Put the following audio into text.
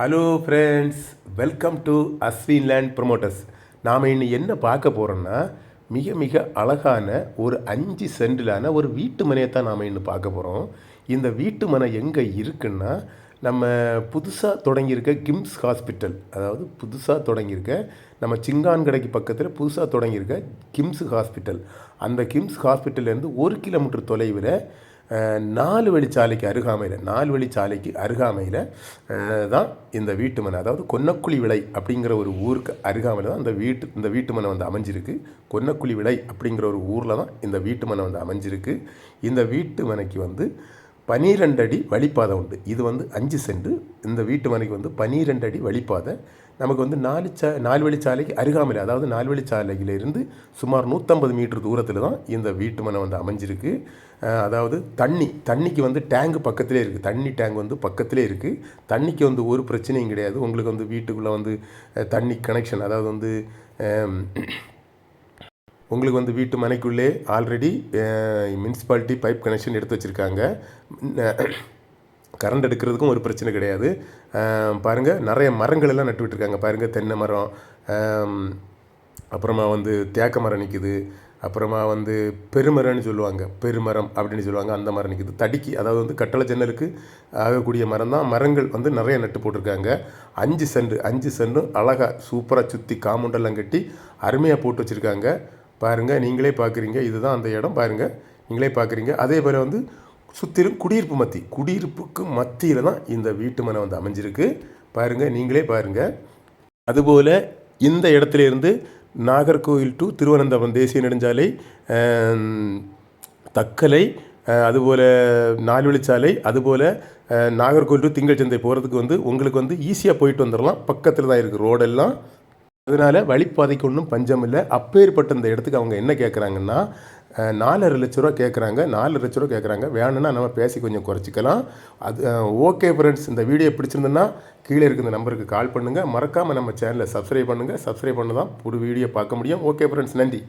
Hello friends welcome to Ashwin land promoters நாம் இன்னும் என்ன பார்க்க போகிறோம்னா மிக மிக அழகான ஒரு அஞ்சு சென்டிலான ஒரு வீட்டு மனையை தான் நாம் இன்னும் பார்க்க போகிறோம் இந்த வீட்டு மனை எங்கே இருக்குன்னா நம்ம புதுசாக தொடங்கியிருக்க கிம்ஸ் ஹாஸ்பிட்டல். அதாவது புதுசாக தொடங்கியிருக்க நம்ம சிங்கான்கடைக்கு பக்கத்தில் புதுசாக தொடங்கியிருக்க கிம்ஸ் ஹாஸ்பிட்டல். அந்த கிம்ஸ் ஹாஸ்பிட்டல்லேருந்து ஒரு கிலோமீட்டர் தொலைவில் நாலு வழிச்சாலைக்கு அருகாமையில் நாலு வழிச்சாலைக்கு அருகாமையில் தான் இந்த வீட்டு மனை. அதாவது கொன்னக்குழி விளை அப்படிங்கிற ஒரு ஊருக்கு அருகாமையில் தான் இந்த வீட்டு இந்த வீட்டு மனை வந்து அமைஞ்சிருக்கு. கொன்னக்குழி விளை அப்படிங்கிற ஒரு ஊரில் தான் இந்த வீட்டு மனை வந்து அமைஞ்சிருக்கு. இந்த வீட்டு மனைக்கு வந்து பனிரெண்டு அடி வழிப்பாதை உண்டு. இது வந்து அஞ்சு சென்ட். இந்த வீட்டு மனைக்கு வந்து பனிரெண்டு அடி வழிப்பாதை நமக்கு வந்து நாலு சா நாலு வழிச்சாலைக்கு அருகாமையில் அதாவது நாலு வழிச்சாலையிலிருந்து சுமார் நூற்றம்பது மீட்டர் தூரத்தில் தான் இந்த வீட்டு மனை வந்து அமைஞ்சிருக்கு. அதாவது தண்ணி தண்ணிக்கு வந்து டேங்கு பக்கத்திலே இருக்குது தண்ணி டேங்க் வந்து பக்கத்திலே இருக்குது தண்ணிக்கு வந்து ஒரு பிரச்சனையும் கிடையாது. உங்களுக்கு வந்து வீட்டுக்குள்ளே வந்து தண்ணி கனெக்ஷன் அதாவது வந்து உங்களுக்கு வந்து வீட்டு மனைக்குள்ளே ஆல்ரெடி முனிசிபாலிட்டி பைப் கனெக்ஷன் எடுத்து வச்சுருக்காங்க. கரண்ட் எடுக்கிறதுக்கும் ஒரு பிரச்சனை கிடையாது. பாருங்கள் நிறைய மரங்கள் எல்லாம் நட்டு விட்டுருக்காங்க. பாருங்கள் தென்னை மரம் அப்புறமா வந்து தேக்க மரம் நிற்குது அப்புறமா வந்து பெருமரம்னு சொல்லுவாங்க. பெருமரம் அப்படின்னு சொல்லுவாங்க. அந்த மரம் நிற்குது தடிக்கு அதாவது வந்து கட்டளை ஜன்னலுக்கு ஆகக்கூடிய மரம் தான் மரங்கள் வந்து நிறைய நட்டு போட்டிருக்காங்க. அஞ்சு சென்ட் அஞ்சு சென்டும் அழகாக சூப்பராக சுற்றி காம்பவுண்டெல்லாம் கட்டி அருமையாக போட்டு வச்சுருக்காங்க. பாருங்கள் நீங்களே பார்க்குறீங்க இதுதான் அந்த இடம் பாருங்கள் நீங்களே பார்க்குறீங்க அதே போல் வந்து சுற்றிலும் குடியிருப்பு மத்தி. குடியிருப்புக்கு மத்தியில் தான் இந்த வீட்டு மனை வந்து அமைஞ்சிருக்கு. பாருங்கள் நீங்களே பாருங்கள் அதுபோல் இந்த இடத்துல இருந்து நாகர்கோவில் டு திருவனந்தபுரம் தேசிய நெடுஞ்சாலை தக்கலை அதுபோல் நால்வழிச்சாலை அதுபோல் நாகர்கோவில் டு திங்கள் சந்தை போகிறதுக்கு வந்து உங்களுக்கு வந்து ஈஸியாக போயிட்டு வந்துடலாம் பக்கத்தில் தான் இருக்குது ரோடெல்லாம். அதனால் வழிப்பாதைக்கு ஒன்றும் பஞ்சம் இல்லை. அப்பேற்பட்ட இந்த இடத்துக்கு அவங்க என்ன கேட்குறாங்கன்னா நாலரை லட்ச ரூபா கேட்குறாங்க நாலு லட்ச ரூபா கேட்குறாங்க வேணும்னா நம்ம பேசி கொஞ்சம் குறைச்சிக்கலாம். அது ஓகே ஃப்ரெண்ட்ஸ் இந்த வீடியோ பிடிச்சிருந்ததுன்னா கீழே இருக்க இந்த நம்பருக்கு கால் பண்ணுங்கள் மறக்காமல் நம்ம சேனலை சப்ஸ்கிரைப் பண்ணுங்கள் சப்ஸ்கிரைப் பண்ண தான் புது வீடியோ பார்க்க முடியும். ஓகே ஃப்ரெண்ட்ஸ் நன்றி.